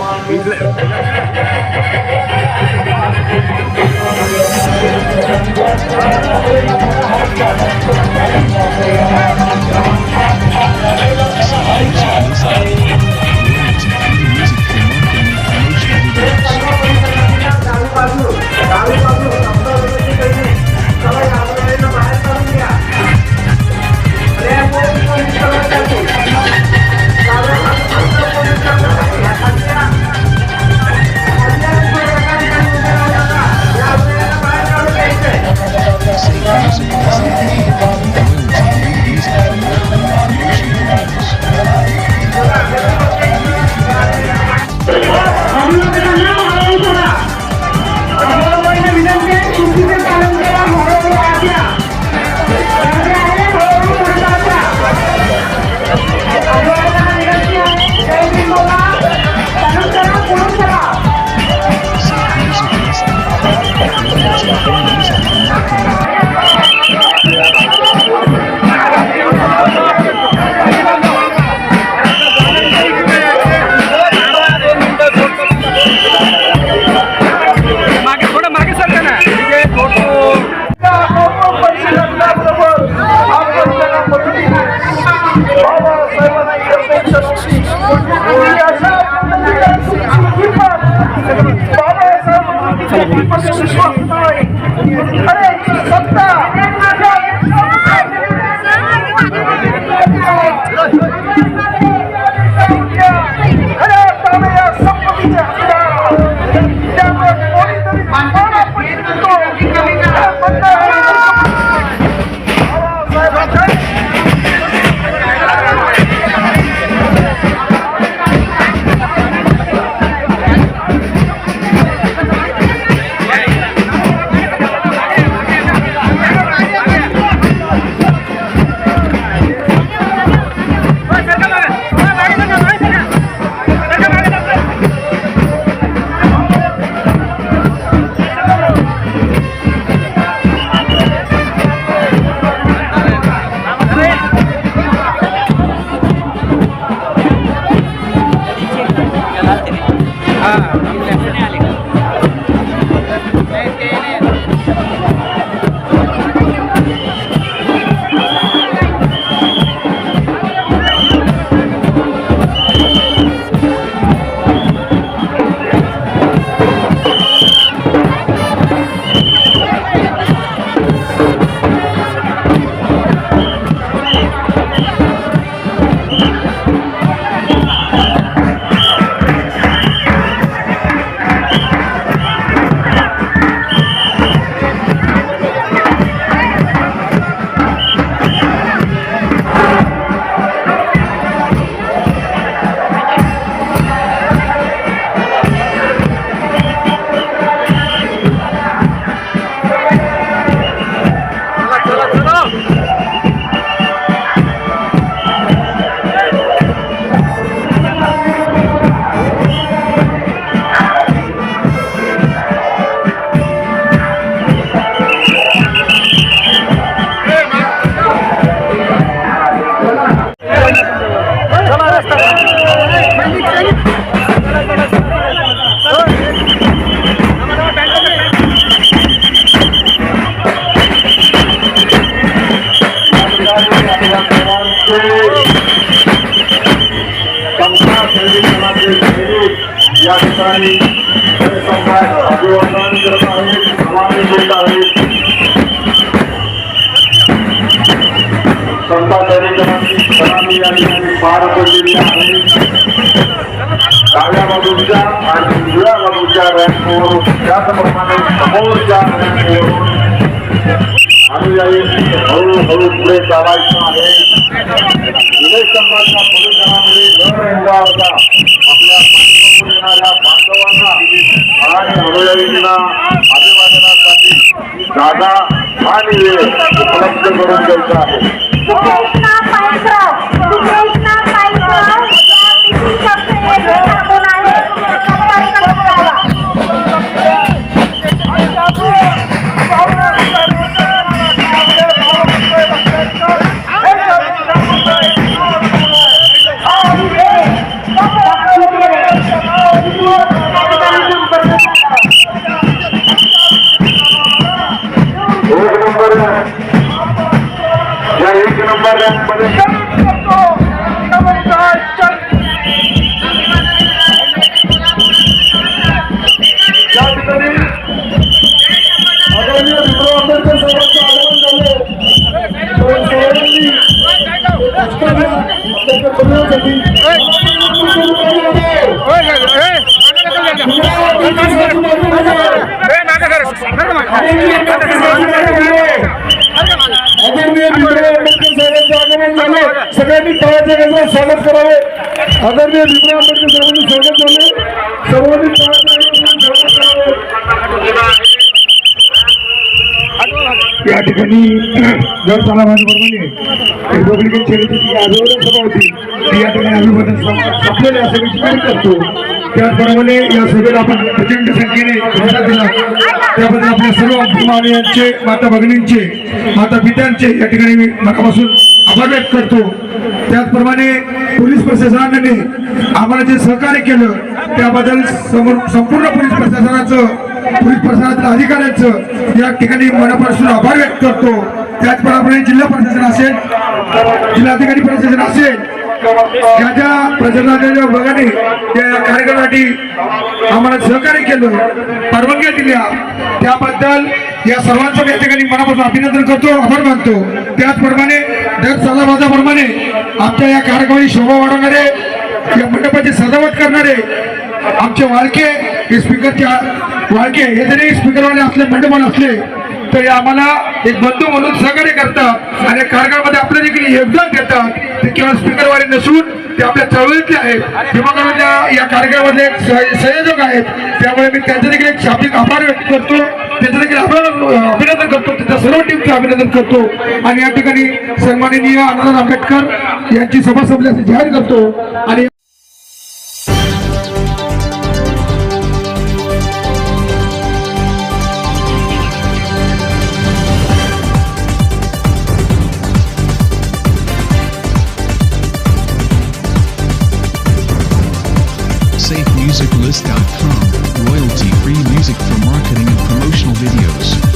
मागे या ठिकाणी अभिवादन करत आहेत सलामी देत आहेत संतांची सलामी या ठिकाणी पार पडलेली आहे डाव्या बाजूच्या आणि उजव्या बाजूच्या रॅम्पवर त्याचप्रमाणे समोरच्या रॅम्पवर अनुयायी हळूहळू पुढे चालायचं आहे. विजय स्तंभाच्या परिसरामध्ये दर होता आपल्या पाठीमागून येणाऱ्या बांधवांना आणि अनुयायींना अभिवादनासाठी जागा आणि वेळ उपलब्ध करून द्यायचा आहे. आंबेडकर साहेबांचं आगमन झालं तर सर्वांनी आदरणीय भीमराव आंबेडकर साहेबांचं आगमन झालं सगळ्यांनी टाळ्याच्या गजरात स्वागत करावे आदरणीय भीमराव आंबेडकर साहेबांचं स्वागत झाले सर्वांनी टाळ्याच्या या ठिकाणी जर चला माझ्याप्रमाणे रिपब्लिकन शर्यतीची आजोबा सभा होती ती या ठिकाणी अभिवादन या असं विचार करतो. त्याचप्रमाणे या सभेला आपण प्रचंड संख्येने प्रतिसाद दिला. त्याबद्दल आपल्या सर्व अभिमानियांचे माता भगिनींचे माता पित्यांचे या ठिकाणी मी मनापासून आभार व्यक्त करतो. त्याचप्रमाणे पोलीस प्रशासनाने आम्हाला जे सहकार्य केलं त्याबद्दल समोर संपूर्ण पोलीस प्रशासनाचं प्रशासनातील अधिकाऱ्यांचं या ठिकाणी मनापासून आभार व्यक्त करतो. त्याचप्रमाणे जिल्हा प्रशासन असेल जिल्हाधिकारी प्रशासन असेल ज्या ज्या प्रशासनाच्या विभागाने त्या कार्यक्रमासाठी आम्हाला सहकार्य केलं परवानग्या दिल्या त्याबद्दल या सर्वांचं या ठिकाणी मनापासून अभिनंदन करतो आभार मानतो. त्याचप्रमाणे दर सालाबाजाप्रमाणे आमच्या या कार्यक्रमाची शोभा वाढवणारे या मंडपाची सजावट करणारे आमचे वाळके हे स्पीकरच्या वाळके हे जरी स्पीकरवाले असले मंडपान असले तरी आम्हाला एक बंधू म्हणून सहकार्य करतात आणि या कार्यक्रमामध्ये आपलं देखील योगदान देतात ते केवळ स्पीकरवाले नसून ते आपल्या चळवळीतले आहेत. भीमाकडच्या या कार्यक्रमामध्ये एक संयोजक आहेत. त्यामुळे मी त्यांचं देखील एक शाब्दिक आभार व्यक्त करतो. त्यांचं देखील अभिनंदन करतो. त्यांच्या सर्व टीमचं अभिनंदन करतो. आणि या ठिकाणी सन्माननीय आनंद आंबेडकर यांची सभा संपल्याचे जाहीर करतो. आणि SafeMusicList.com, royalty-free music for marketing and promotional videos.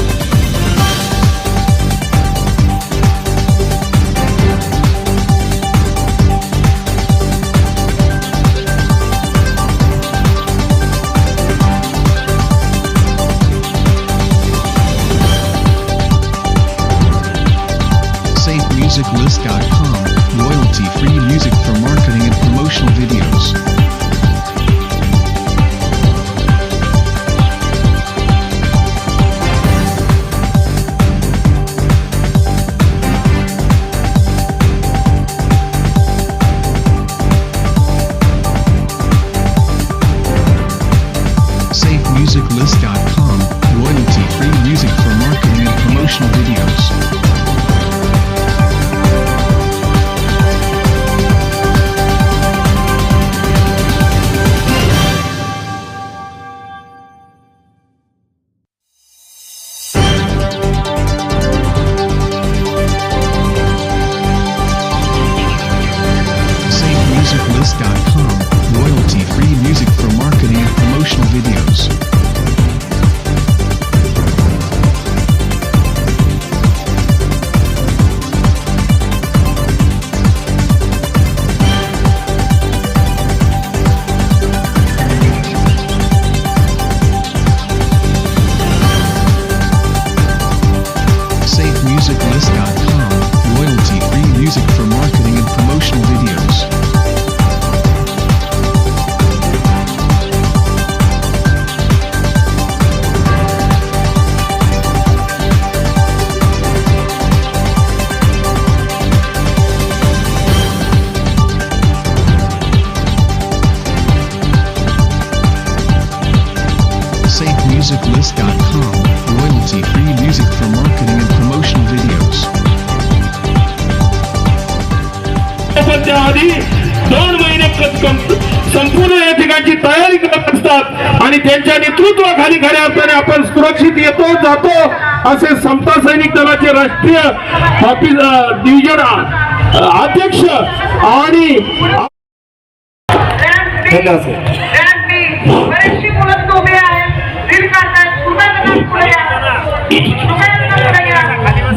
SafeMusicList.com, royalty-free music for marketing and promotional videos. दोन महिने संपूर्ण या ठिकाणची तयारी करत असतात आणि त्यांच्या नेतृत्वाखाली खऱ्या अर्थाने आपण सुरक्षित येतो जातो असे समता सैनिक दलाचे राष्ट्रीय ऑफिस डिव्हिजन अध्यक्ष आणि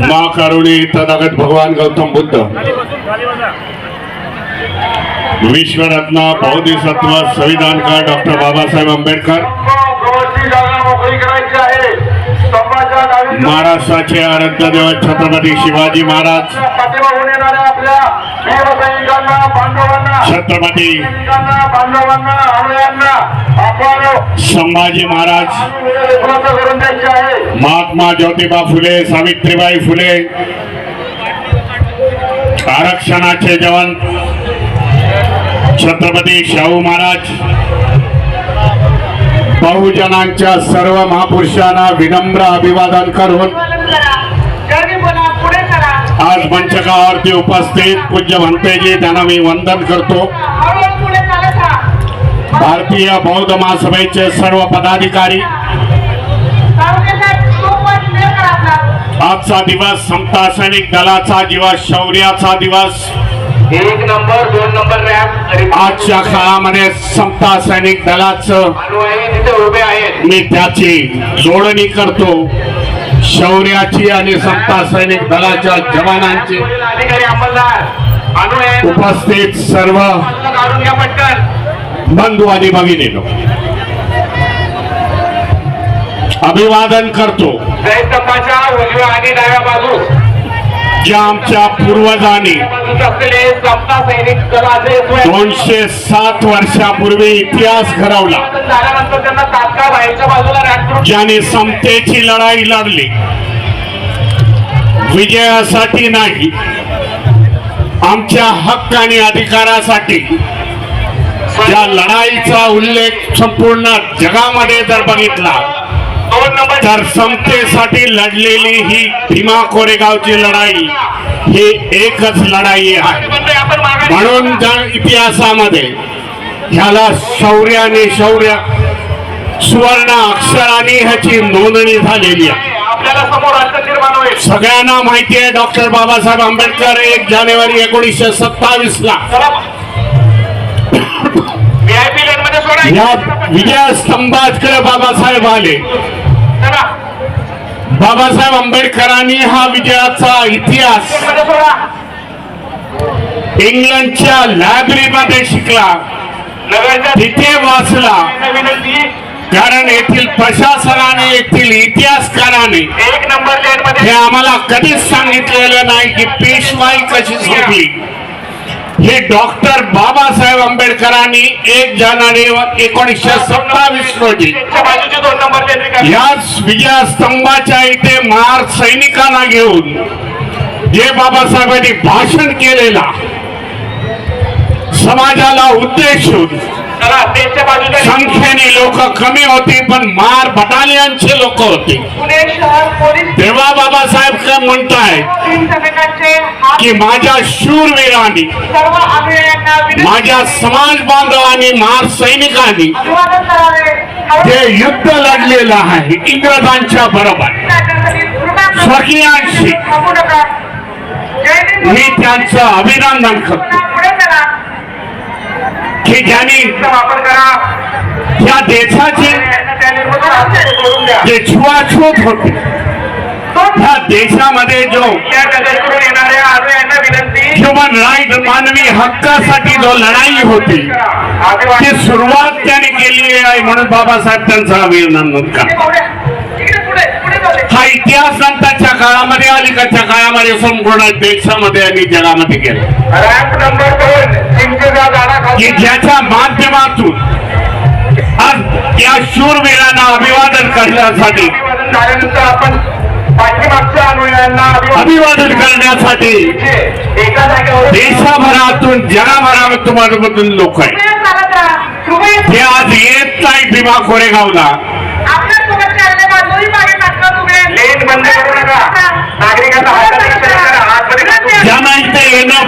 मा करुणी तथागत भगवान गौतम बुद्ध. विश्वरत्न बौद्धिसत्व संविधानकार डॉक्टर बाबासाहेब आंबेडकर. महाराष्ट्राचे आराध्य देव छत्रपती शिवाजी महाराज. छत्रपती संभाजी महाराज. महात्मा ज्योतिबा फुले सावित्रीबाई फुले. आरक्षणाचे जवान छत्रपती शाहू महाराज. बहुजनांच्या सर्व महापुरुषांना विनम्र अभिवादन करून आज मंचकावरती उपस्थित पूज्य म्हणतेजी त्यांना मी वंदन करतो. भारतीय बौद्ध महासभेचे सर्व पदाधिकारी आजचा दिवस समता सैनिक दलाचा दिवस शौर्याचा दिवस. एक नंबर दोन नंबर आजच्या काळामध्ये समता सैनिक दलाचं उभे आहेत. मी त्याची जोडणी करतो. शौर्याची आणि समता सैनिक दलाच्या जवानांची. अधिकारी अंमलदार उपस्थित सर्व बंधू आणि भगिनीनो. अभिवादन करतो. जयस्तंभाच्या उजव्या आणि डाव्या बाजू. ज्या आमच्या पूर्वजांनी दोनशे सात वर्षापूर्वी इतिहास घडवला. ज्याने समतेची लढाई लढली. विजयासाठी नाही आमच्या हक्क आणि अधिकारासाठी. या लढाईचा उल्लेख संपूर्ण जगामध्ये जर बघितला तर समतेसाठी लढलेली ही भीमा कोरेगावची लढाई ही एकच लढाई आहे. म्हणून ज्या इतिहासामध्ये ह्याला शौर्य आणि शौर्य सुवर्ण अक्षराने ह्याची नोंदणी झालेली आहे. सगळ्यांना माहिती आहे डॉक्टर बाबासाहेब आंबेडकर एक जानेवारी एकोणीसशे सत्तावीस ला चला व्हीआयपी बाबासाहेब आले. बाबासाहेब आंबेडकरांनी हा विजयाचा इतिहास इंग्लंडच्या लायब्ररीमध्ये शिकला. तिथे वाचला. कारण येथील प्रशासनाने येथील इतिहासकाराने एक नंबर हे आम्हाला कधीच सांगितलेलं नाही की पेशवाई कशी सोडली हे डॉक्टर बाबासाहेब आंबेडकरांनी एक जानेवारी एकोणीसशे सत्तावीस रोजी. याच विजयस्तंभाच्या इथे महार सैनिकांना घेऊन जे बाबासाहेबांनी भाषण केलेला समाजाला उद्देशून चला त्यांच्या बाजूचे संख्येने लोक कमी होती पण मार बटालियनचे लोक होते. पुणे शहर पोलीस तेव्हा बाबासाहेब काय म्हणताय तीन हात की माझ्या शूरवीरांनी सर्व माझ्या समाज बांधवांनी महार सैनिकांनी अभिवादन करावे. जे युद्ध लढलेलं आहे इंग्रजांच्या बरोबर. स्वकीयांशी जय हिंद. मी त्यांचं अभिनंदन करतो. की ज्यांनी वापर करा. या देशाची जे छुआछूत होते ह्या देशामध्ये जो ह्युमन राईट मानवी हक्कासाठी जो लढाई होती ती सुरुवात त्याने केली आहे म्हणून बाबासाहेब त्यांचं दे हा इतिहास नंतरच्या काळामध्ये अलीकडच्या काळामध्ये संपूर्ण देशामध्ये आणि जगामध्ये गेला. की ज्याच्या माध्यमातून आज या शूरवीरांना अभिवादन करण्यासाठी आपण अभिवादन करण्यासाठी देशभरातून जगभरातून मधून लोक आहेत. पुढे चालत राहा. कृपया हे आज येत नाही भीमा कोरेगावला. नागरिकांना इथे येणं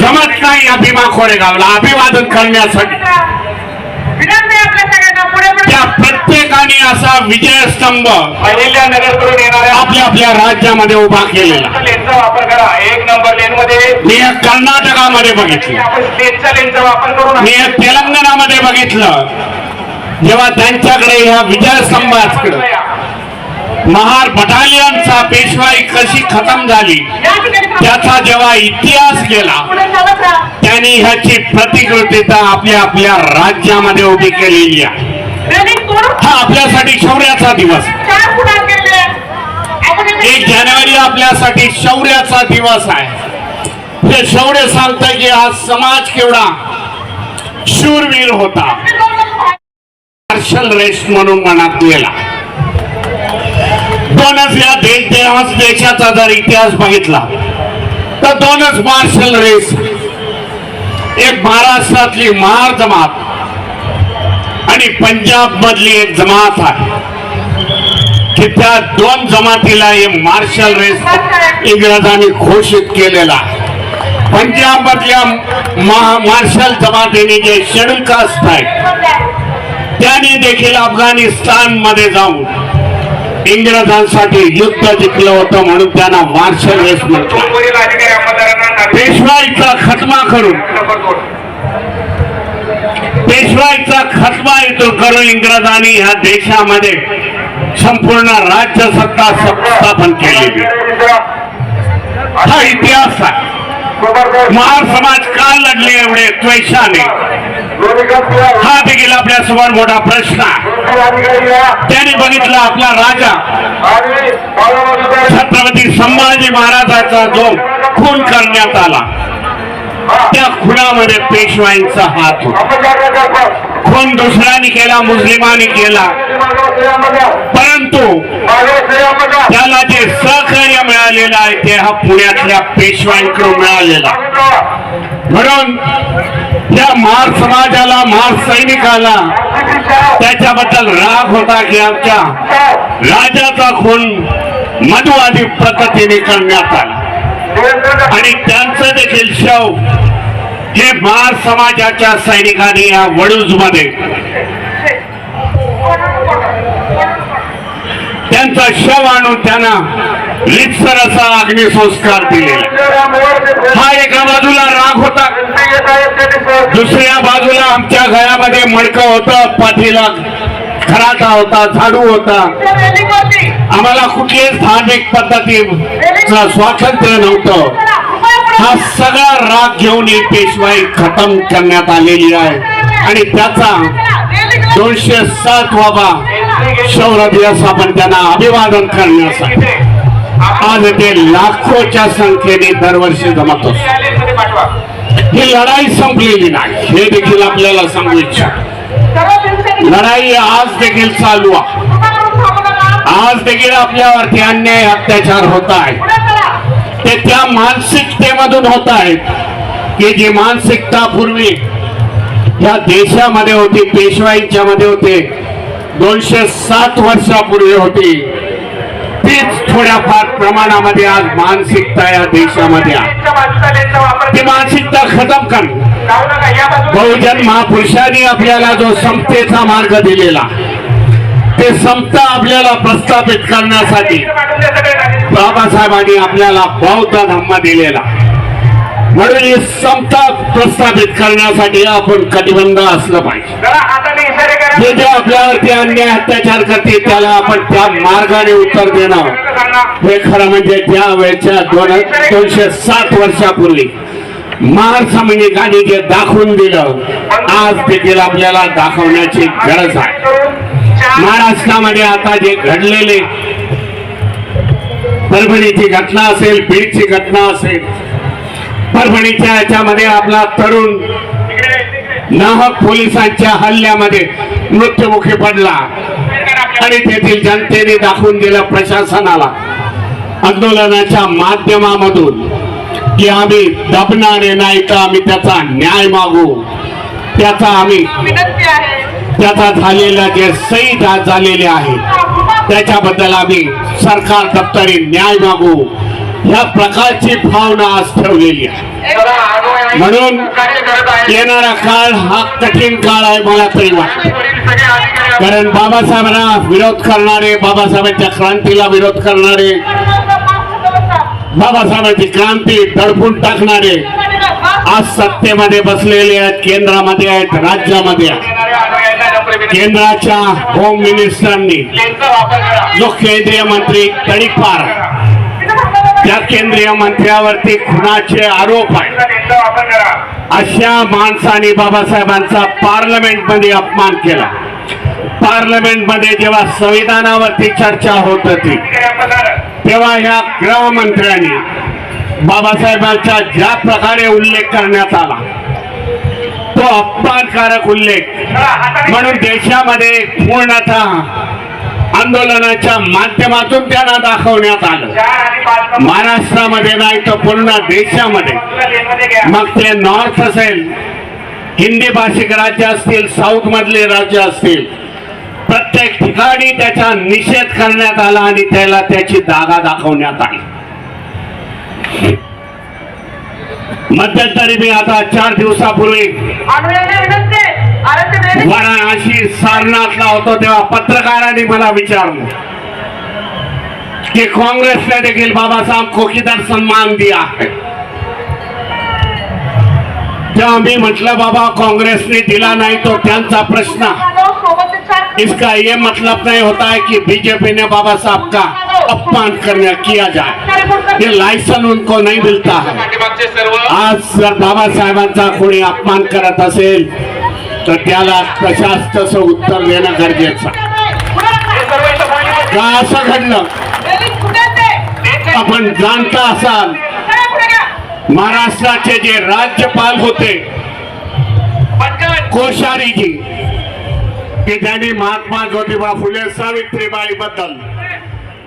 जमत नाही या भीमा कोरेगावला. अभिवादन करण्यासाठी. त्या प्रत्येकाने असा विजयस्तंभ अहिल्या नगरकडून येणाऱ्या आपल्या आपल्या राज्यामध्ये उभा केलेला. लेनचा वापर करा. एक नंबर लेन मध्ये मी कर्नाटकामध्ये बघितलं. आपण स्टेजच्या लेनचा वापर करून मी हे तेलंगणामध्ये बघितलं. जेव्हा त्यांच्याकडे ह्या विजयस्तंभाकडे महार बटालियनचा पेशवाई कशी खतम झाली? त्याचा जेव्हा इतिहास गेला त्यांनी ह्याची प्रतिकृतीता आपल्या आपल्या राज्यामध्ये उभी केलेली आहे. हा आपल्यासाठी शौर्याचा दिवस. एक जानेवारी आपल्यासाठी शौर्याचा दिवस आहे. हे शौर्य सांगतं की हा समाज केवढा शूरवीर होता. मार्शल रेस्ट म्हणून मनात गेला. दोनच या देश देवास देशाचा जर इतिहास बघितला तर दोनच मार्शल रेस एक महाराष्ट्रातली महार जमात आणि पंजाब मधली एक जमात आहे. की त्या दोन जमातीला हे मार्शल रेस इंग्रजांनी घोषित केलेला पंजाब मधल्या मार्शल जमातीने जे शेड्यूल कास्ट आहे त्याने देखील अफगाणिस्तानमध्ये जाऊन इंग्रजांसाठी युद्ध जिंकलं होतं म्हणून त्यांना मार्शल रेस म्हटलं. पेशवाईचा खतमा करून. पेशवाईचा खतमा येतो करून इंग्रजांनी ह्या देशामध्ये संपूर्ण राज्य सत्ता स्थापन केली हा इतिहास आहे. महार समाज का लढले एवढे? द्वेषाने. हा देखील आपल्यासमोर मोठा प्रश्न. त्याने बघितला आपला राजा. छत्रपती संभाजी महाराजाचा जो खून करण्यात आला. त्या खुनामध्ये पेशवाईंचा हात होता. खून दुसऱ्याने केला मुस्लिमांनी केला? परंतु त्याला जे सहकार्य मिळालेलं आहे ते हा पुण्यातल्या पेशव्यांकडून मिळालेला म्हणून त्या महार समाजाला महार सैनिकाला त्याच्याबद्दल राग होता की आमच्या राजाचा खून मधुवादी पद्धतीने करण्यात आला. आणि त्यांचं देखील शव हे महार समाजाच्या सैनिकांनी या वडूजमध्ये त्यांचा शव आणून त्यांना रितसर असा अग्निसंस्कार दिले हा एका बाजूला राग होता. दुसऱ्या बाजूला आमच्या घरामध्ये मडकं होतं पाठीला खराटा होता झाडू होता. आम्हाला कुठलीच धार्मिक पद्धतीचं स्वातंत्र्य नव्हतं. हा सगळा राग घेऊन ही पेशवाई खतम करण्यात आलेली आहे. आणि त्याचा दोनशे सात वाबा शौर्य दिवस आपण त्यांना अभिवादन करण्यासाठी. आज ते लाखोच्या संख्येने दरवर्षी जमत असतो ही लढाई संपलेली नाही. हे देखील आपल्याला सांगू इच्छा. लढाई आज देखील चालू आहे. आज देखील आपल्यावरती अन्याय अत्याचार होत आहे. ते त्या मानसिकतेमधून होत आहेत. की जी मानसिकता पूर्वी या देशामध्ये होती पेशवाईच्या मध्ये होते दोनशे सात वर्षापूर्वी होती तीच थोड्याफार प्रमाणामध्ये आज मानसिकता या देशामध्ये ती मानसिकता खतम कर. बहुजन महापुरुषांनी आपल्याला जो समतेचा मार्ग दिलेला ते समता आपल्याला प्रस्थापित करण्यासाठी बाबासाहेबांनी आपल्याला बौद्ध धम्म दिलेला. म्हणून ही समता प्रस्थापित करण्यासाठी आपण कटिबंध असलं पाहिजे. जे जे आपल्यावरती अन्याय अत्याचार करते त्याला आपण त्या मार्गाने उत्तर देणं हे खरं म्हणजे त्या वेळच्या दोन दोनशे सात वर्षापूर्वी महार सैनिकांनी जे दाखवून दिलं. आज देखील आपल्याला दाखवण्याची गरज आहे. महाराष्ट्रामध्ये आता जे घडलेले परभणीची घटना असेल बीडची घटना असेल परभणीच्या याच्यामध्ये आपला तरुण नाहक पोलिसांच्या हल्ल्यामध्ये मृत्युमुखी पडला. आणि तेथील जनतेने दाखवून दिलं प्रशासनाला आंदोलनाच्या माध्यमामधून की आम्ही दबणारे नाही तर आम्ही त्याचा न्याय मागू. त्याचा आम्ही त्याचा झालेला जे आज झालेले आहेत त्याच्याबद्दल आम्ही सरकार दप्तरी न्याय मागू. ह्या प्रकारची भावना आज ठेवलेली आहे. म्हणून येणारा काळ हा कठीण काळ आहे मला तरी वाटत. कारण बाबासाहेबांना विरोध करणारे बाबासाहेबांच्या क्रांतीला विरोध करणारे बाबासाहेबांची क्रांती दडपून टाकणारे आज सत्तेमध्ये बसलेले आहेत केंद्रामध्ये आहेत राज्यामध्ये आहेत. केंद्राच्या होम मिनिस्टरांनी जो केंद्रीय मंत्री तळीपार त्या केंद्रीय मंत्र्यावरती खुनाचे आरोप आहे अशा माणसाने बाबासाहेबांचा पार्लमेंटमध्ये अपमान केला. पार्लमेंटमध्ये जेव्हा संविधानावरती चर्चा होत होती तेव्हा ह्या गृहमंत्र्यांनी बाबासाहेबांचा ज्या प्रकारे उल्लेख करण्यात आला तो अपमानकारक उल्लेख. म्हणून देशामध्ये पूर्णतः आंदोलनाच्या माध्यमातून त्यांना दाखवण्यात आलं. महाराष्ट्रामध्ये नाही तर पूर्ण देशामध्ये. मग ते नॉर्थ असेल हिंदी भाषिक राज्य असतील साऊथ मधले राज्य असतील प्रत्येक ठिकाणी त्याचा निषेध करण्यात आला आणि त्याला त्याची दागा दाखवण्यात आली. मध्यंतरी मी आता चार दिवसापूर्वी वाराणसी सारनाथला होतो तेव्हा पत्रकारांनी मला विचारलं की काँग्रेसने देखील बाबासाहेब को किधर सम्मान दिया है तेव्हा मी म्हटलं, बाबा, काँग्रेसने दिला नाही तो प्रश्न. इसका ये मतलब नहीं होता है कि बीजेपी ने बाबा साहब का अपमान करने किया जाए ये लाइसेंस उनको नहीं मिलता है आज जर बाबासाहेबांचा कोणी अपमान करत असेल तर त्याला तशाच तसं उत्तर देणं गरजेचं. का असं घडलं? आपण जाणता असाल महाराष्ट्राचे जे राज्यपाल होते कोश्यारीजी की त्यांनी महात्मा ज्योतिबा फुले सावित्रीबाई बद्दल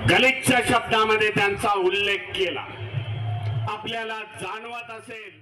गलिच्छ शब्दामध्ये त्यांचा उल्लेख केला. आपल्याला जाणवत असेल